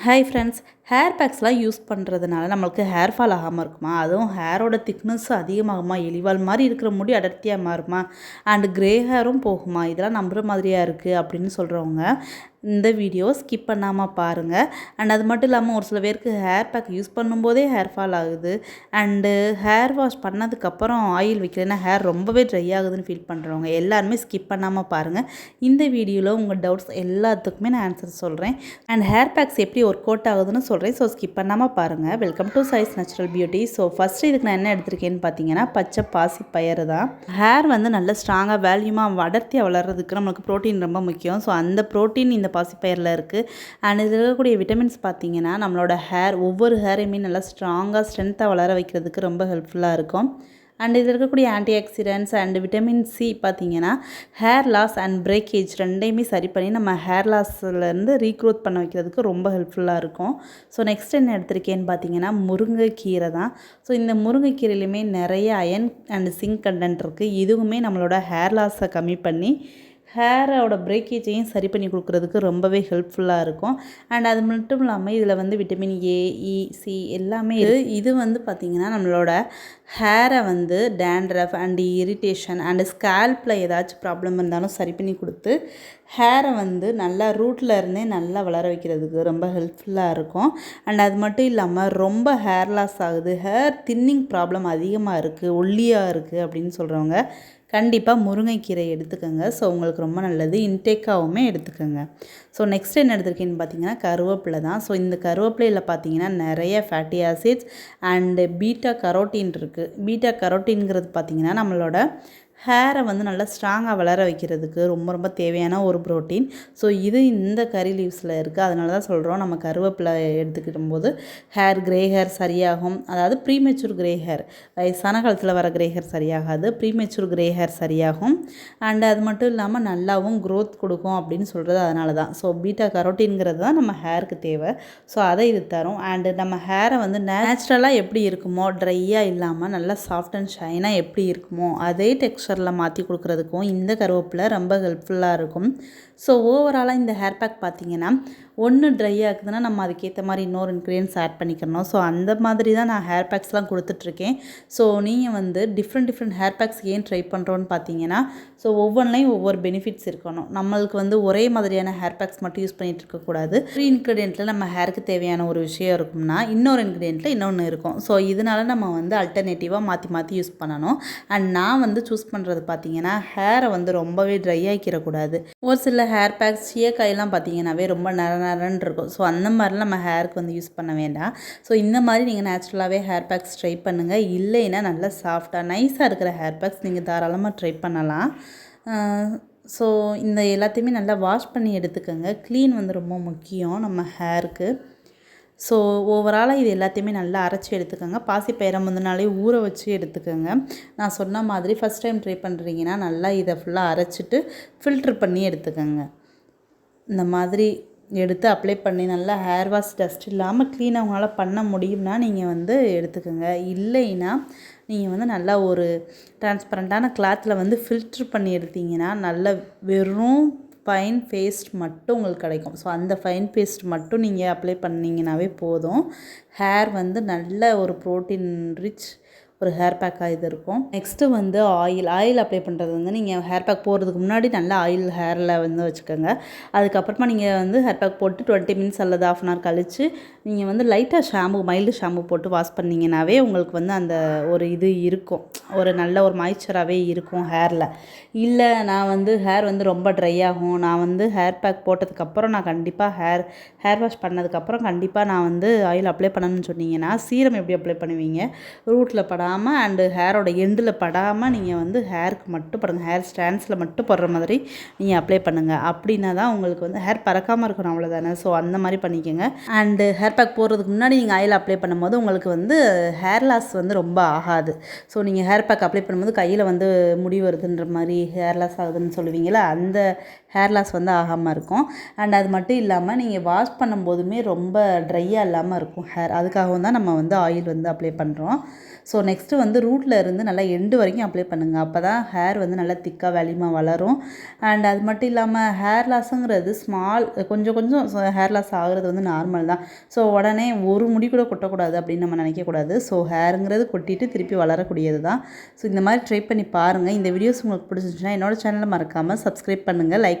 Hi friends hair பேக்ஸ்லாம் use பண்ணுறதுனால நம்மளுக்கு ஹேர் ஃபால் ஆகாமல் இருக்குமா? அதுவும் ஹேரோட திக்னஸ் அதிகமாகுமா? எலிவால் மாதிரி இருக்கிற முடி அடர்த்தியாக மாறுமா? அண்டு கிரே ஹேரும் போகுமா? இதெல்லாம் நம்புகிற மாதிரியாக இருக்குது அப்படின்னு சொல்கிறவங்க இந்த வீடியோ ஸ்கிப் பண்ணாமல் பாருங்கள் அண்ட் அது மட்டும் இல்லாமல் ஒரு சில பேருக்கு ஹேர் பேக் யூஸ் பண்ணும்போதே ஹேர் ஃபால் ஆகுது. அண்டு ஹேர் வாஷ் பண்ணதுக்கப்புறம் ஆயில் வைக்கலைன்னா ஹேர் ரொம்பவே ட்ரை ஆகுதுன்னு ஃபீல் பண்ணுறவங்க எல்லாருமே ஸ்கிப் பண்ணாமல் பாருங்கள் இந்த வீடியோவில் உங்கள் டவுட்ஸ் எல்லாத்துக்குமே நான் ஆன்சர் சொல்கிறேன் அண்ட் ஹேர் பேக்ஸ் எப்படி ஒர்க் அவுட் ஆகுதுன்னு சொல்கிறேன் ஸோ ஸ்கிப் பண்ணாமல் பாருங்கள் welcome to Sai's natural beauty so first இதுக்கு நான் என்ன எடுத்திருக்கேன்னு பார்த்தீங்கன்னா பச்சை பாசி பயிறு தான். ஹேர் வந்து நல்ல ஸ்ட்ராங்காக வேல்யூமாக வளர்த்தியாக வளர்கிறதுக்கு நம்மளுக்கு ப்ரோட்டீன் ரொம்ப முக்கியம். ஸோ அந்த ப்ரோட்டீன் இந்த பாசிப்பயிரில் இருக்குது அண்ட் இதில் இருக்கக்கூடிய விட்டமின்ஸ் பார்த்தீங்கன்னா நம்மளோட ஹேர் ஒவ்வொரு ஹேரையுமே நல்லா ஸ்ட்ராங்காக ஸ்ட்ரென்த்தாக வளர வைக்கிறதுக்கு ரொம்ப ஹெல்ப்ஃபுல்லாக இருக்கும். அண்ட் இதில் இருக்கக்கூடிய antioxidants and vitamin C பார்த்தீங்கன்னா ஹேர் லாஸ் அண்ட் பிரேக்கேஜ் ரெண்டையுமே சரி பண்ணி நம்ம ஹேர் லாஸ்லேருந்து ரீக்ரோத் பண்ண வைக்கிறதுக்கு ரொம்ப ஹெல்ப்ஃபுல்லாக இருக்கும். ஸோ நெக்ஸ்ட் என்ன எடுத்திருக்கேன்னு பார்த்தீங்கன்னா முருங்கைக்கீரை தான். ஸோ இந்த முருங்கைக்கீரையிலுமே நிறைய அயன் அண்ட் சிங்க் கண்டென்ட் இருக்குது இதுவுமே நம்மளோட ஹேர் லாஸை கம்மி பண்ணி ஹேரோட பிரேக்கேஜையும் சரி பண்ணி கொடுக்குறதுக்கு ரொம்பவே ஹெல்ப்ஃபுல்லாக இருக்கும். அண்ட் அது மட்டும் இல்லாமல் இதில் வந்து விட்டமின் ஏ இ சி எல்லாமே இது இது வந்து பார்த்திங்கன்னா நம்மளோட ஹேரை வந்து டேண்ட்ரஃப் அண்டு இரிட்டேஷன் அண்டு ஸ்கேல்பில் ஏதாச்சும் ப்ராப்ளம் இருந்தாலும் சரி பண்ணி கொடுத்து ஹேரை வந்து நல்லா ரூட்டில் இருந்தே நல்லா வளர வைக்கிறதுக்கு ரொம்ப ஹெல்ப்ஃபுல்லாக இருக்கும். அண்ட் அது மட்டும் இல்லாமல் ரொம்ப ஹேர் லாஸ் ஆகுது. ஹேர் தின்னிங் ப்ராப்ளம் அதிகமாக இருக்குது ஒல்லியாக இருக்குது அப்படின்னு சொல்கிறவங்க கண்டிப்பாக முருங்கைக்கீரை எடுத்துக்கோங்க. ஸோ உங்களுக்கு ரொம்ப நல்லது. இன்டேக்காகவுமே எடுத்துக்கோங்க. ஸோ நெக்ஸ்ட் என்ன எடுத்துருக்கீங்கன்னு பார்த்தீங்கன்னா கருவேப்பிலை தான். ஸோ இந்த கருவேப்பிலையில் பார்த்தீங்கன்னா நிறைய fatty acids and beta carotene இருக்குது பீட்டா கரோட்டின்ங்கிறது பார்த்தீங்கன்னா நம்மளோட ஹேரை வந்து நல்லா ஸ்ட்ராங்காக வளர வைக்கிறதுக்கு ரொம்ப ரொம்ப தேவையான ஒரு ப்ரோட்டீன் ஸோ இது இந்த கறி லீவ்ஸில் இருக்குது அதனால தான் சொல்கிறோம் நம்ம கருவேப்பிலை எடுத்துக்கிட்டும் போது ஹேர் கிரே ஹேர் சரியாகும். அதாவது ப்ரீமெச்சூர் கிரே ஹேர் வயசான காலத்தில் வர கிரே ஹேர் சரியாகாது. ப்ரீமெச்சூர் கிரே ஹேர் சரியாகும். அண்ட் அது மட்டும் இல்லாமல் நல்லாவும் க்ரோத் கொடுக்கும் அப்படின்னு சொல்கிறது அதனால தான். ஸோ பீட்டா கரோட்டின்ங்கிறது தான் நம்ம ஹேருக்கு தேவை. ஸோ அதை இது தரும். அண்டு நம்ம ஹேரை வந்து நேச்சுரலாக எப்படி இருக்குமோ ட்ரையாக இல்லாமல் நல்லா சாஃப்ட் அண்ட் ஷைனாக எப்படி இருக்குமோ அதே டெக்ஸ்டர் டெக்ஸ்சரில் மாற்றி கொடுக்குறதுக்கும் இந்த கருவேப்பிலை ரொம்ப ஹெல்ப்ஃபுல்லாக இருக்கும். ஸோ ஓவராலாக இந்த ஹேர் பேக் பார்த்திங்கன்னா ஒன்று ட்ரை ஆகுதுன்னா நம்ம அதுக்கேற்ற மாதிரி இன்னொரு இன்க்ரீடியன்ஸ் ஆட் பண்ணிக்கணும் ஸோ அந்த மாதிரி தான் நான் ஹேர் பேக்ஸ்லாம் கொடுத்துட்ருக்கேன். ஸோ நீங்கள் வந்து டிஃப்ரெண்ட் டிஃப்ரெண்ட் ஹேர் பேக்ஸ் ஏன் ட்ரை பண்ணுறோன்னு பார்த்தீங்கன்னா ஸோ ஒவ்வொன்றிலையும் ஒவ்வொரு பெனிஃபிட்ஸ் இருக்கணும். நம்மளுக்கு வந்து ஒரே மாதிரியான ஹேர் பேக்ஸ் மட்டும் யூஸ் பண்ணிகிட்டு இருக்கக்கூடாது த்ரீ இன்க்ரீடியண்ட்டில் நம்ம ஹேருக்கு தேவையான ஒரு விஷயம் இருக்கும்னா இன்னொரு இன்க்ரீடியண்ட்டில் இன்னொன்று இருக்கும். ஸோ இதனால நம்ம வந்து அல்டர்னேட்டிவாக மாற்றி மாற்றி யூஸ் பண்ணணும். அண்ட் நான் வந்து சூஸ் பண்ணுறது பார்த்தீங்கன்னா ஹேரை வந்து ரொம்பவே ட்ரை ஆக்கிடக்கூடாது. ஒரு சில ஹேர் பேக்ஸ் சீயக்காயெல்லாம் பார்த்தீங்கன்னாவே ரொம்ப நர நரன்னு இருக்கும். ஸோ அந்த மாதிரிலாம் நம்ம ஹேருக்கு வந்து யூஸ் பண்ண வேண்டாம். ஸோ இந்த மாதிரி நீங்கள் நேச்சுரலாகவே ஹேர் பேக்ஸ் ட்ரை பண்ணுங்கள் இல்லைன்னா நல்லா சாஃப்டாக நைஸாக இருக்கிற ஹேர் பேக்ஸ் நீங்கள் தாராளமாக ட்ரை பண்ணலாம். ஸோ இந்த எல்லாத்தையுமே நல்லா வாஷ் பண்ணி எடுத்துக்கோங்க. க்ளீன் வந்து ரொம்ப முக்கியம் நம்ம ஹேருக்கு ஸோ ஓவராலாக இது எல்லாத்தையுமே நல்லா அரைச்சி எடுத்துக்கோங்க. பாசிப்பயிரை முந்தின நாளே ஊற வச்சு எடுத்துக்கோங்க. நான் சொன்ன மாதிரி ஃபஸ்ட் டைம் ட்ரை பண்ணுறீங்கன்னா நல்லா இதை ஃபுல்லாக அரைச்சிட்டு ஃபில்ட்ரு பண்ணி எடுத்துக்கோங்க. இந்த மாதிரி எடுத்து அப்ளை பண்ணி நல்லா ஹேர் வாஷ் டஸ்ட் இல்லாமல் க்ளீனாக உங்களால் பண்ண முடியும்னா நீங்கள் வந்து எடுத்துக்கோங்க. இல்லைன்னா நீங்கள் வந்து நல்லா ஒரு டிரான்ஸ்பரண்ட்டான கிளாத்தில் வந்து ஃபில்ட்ரு பண்ணி எடுத்தீங்கன்னா நல்ல வெறும் ஃபைன் பேஸ்ட் மட்டும் உங்களுக்கு கிடைக்கும். ஸோ அந்த ஃபைன் பேஸ்ட் மட்டும் நீங்கள் அப்ளை பண்ணிங்கனாவே போதும். ஹேர் வந்து நல்ல ஒரு ப்ரோட்டீன் ரிச் ஒரு ஹேர் பேக்காக இது இருக்கும். நெக்ஸ்ட்டு வந்து ஆயில் ஆயில் அப்ளை பண்ணுறது வந்து நீங்கள் ஹேர் பேக் போடுறதுக்கு முன்னாடி நல்லா ஆயில் ஹேரில் வந்து வச்சுக்கோங்க. அதுக்கப்புறமா நீங்கள் வந்து ஹேர் பேக் போட்டு டுவெண்ட்டி மினிட்ஸ் அல்லது ஆஃப் அன் ஹவர் கழித்து நீங்கள் வந்து லைட்டாக ஷாம்பு மைல்டு ஷாம்பு போட்டு வாஷ் பண்ணிங்கனாவே உங்களுக்கு வந்து அந்த ஒரு இது இருக்கும். ஒரு நல்ல ஒரு மாய்ச்சராகவே இருக்கும் ஹேரில் இல்லை நான் வந்து ஹேர் வந்து ரொம்ப ட்ரை ஆகும். நான் வந்து ஹேர் பேக் போட்டதுக்கப்புறம் நான் கண்டிப்பாக ஹேர் ஹேர் வாஷ் பண்ணதுக்கப்புறம் கண்டிப்பாக நான் வந்து ஆயில் அப்ளை பண்ணணும்னு சொன்னீங்கன்னா சீரம் எப்படி அப்ளை பண்ணுவீங்க? ரூட்டில் படாமல் படாமல் அண்டு ஹேரோட எண்டில் படாமல் நீங்கள் வந்து ஹேருக்கு மட்டும் போடுங்க ஹேர் ஸ்டாண்ட்ஸில் மட்டும் போடுற மாதிரி நீங்கள் அப்ளை பண்ணுங்கள் அப்படின்னா தான் உங்களுக்கு வந்து ஹேர் பறக்காமல் இருக்கணும் அவ்வளோதானே ஸோ அந்த மாதிரி பண்ணிக்கோங்க. அண்டு ஹேர் பேக் போடுறதுக்கு முன்னாடி நீங்கள் ஆயில் அப்ளை பண்ணும்போது உங்களுக்கு வந்து ஹேர் லாஸ் வந்து ரொம்ப ஆகாது. ஸோ நீங்கள் ஹேர் பேக் அப்ளை பண்ணும்போது கையில் வந்து முடி வருதுன்ற மாதிரி ஹேர் லாஸ் ஆகுதுன்னு சொல்லுவீங்களா அந்த ஹேர் லாஸ் வந்து ஆகாமல் இருக்கும். அண்ட் அது மட்டும் இல்லாமல் நீங்கள் வாஷ் பண்ணும்போதுமே ரொம்ப ட்ரையாக இல்லாமல் இருக்கும் ஹேர் அதுக்காகவும் தான் நம்ம வந்து ஆயில் வந்து அப்ளை பண்ணுறோம் ஸோ நெக்ஸ்ட்டு வந்து ரூட்டில் இருந்து நல்லா எண்டு வரைக்கும் அப்ளை பண்ணுங்கள் அப்போ தான் ஹேர் வந்து நல்லா திக்காக வலிமாக வளரும். அண்ட் அது மட்டும் இல்லாமல் ஹேர் லாஸுங்கிறது ஸ்மால் கொஞ்சம் கொஞ்சம் ஹேர் லாஸ் ஆகுறது வந்து நார்மல் தான். ஸோ உடனே ஒரு முடி கூட கொட்டக்கூடாது அப்படின்னு நம்ம நினைக்கக்கூடாது. ஸோ ஹேருங்கிறது கொட்டிட்டு திருப்பி வளரக்கூடியது தான். ஸோ இந்த மாதிரி ட்ரை பண்ணி பாருங்கள் இந்த வீடியோஸ் உங்களுக்கு பிடிச்சிருந்துச்சுன்னா என்னோட சேனலை மறக்காமல் சப்ஸ்கிரைப் பண்ணுங்கள் லைக்